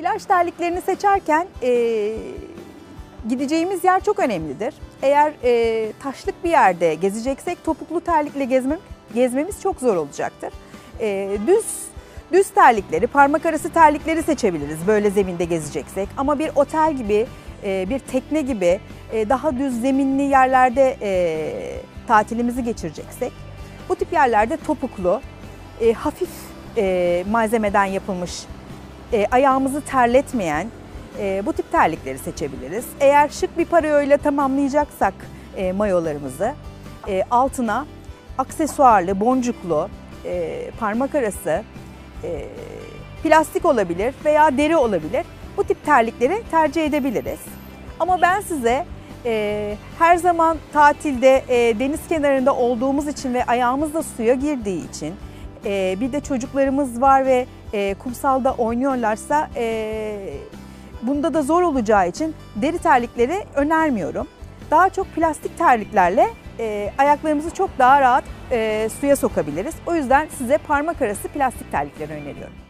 Plaj terliklerini seçerken e, gideceğimiz yer çok önemlidir. Eğer e, taşlık bir yerde gezeceksek topuklu terlikle gezmem, gezmemiz çok zor olacaktır. E, düz düz terlikleri, parmak arası terlikleri seçebiliriz böyle zeminde gezeceksek. Ama bir otel gibi, e, bir tekne gibi e, daha düz zeminli yerlerde e, tatilimizi geçireceksek bu tip yerlerde topuklu, e, hafif e, malzemeden yapılmış, e, ayağımızı terletmeyen e, bu tip terlikleri seçebiliriz. Eğer şık bir parayoyla tamamlayacaksak e, mayolarımızı e, altına aksesuarlı, boncuklu, e, parmak arası, e, plastik olabilir veya deri olabilir. Bu tip terlikleri tercih edebiliriz. Ama ben size e, her zaman tatilde e, deniz kenarında olduğumuz için ve ayağımız da suya girdiği için e, bir de çocuklarımız var ve e, kumsalda oynuyorlarsa e, bunda da zor olacağı için deri terlikleri önermiyorum. Daha çok plastik terliklerle e, ayaklarımızı çok daha rahat e, suya sokabiliriz. O yüzden size parmak arası plastik terlikleri öneriyorum.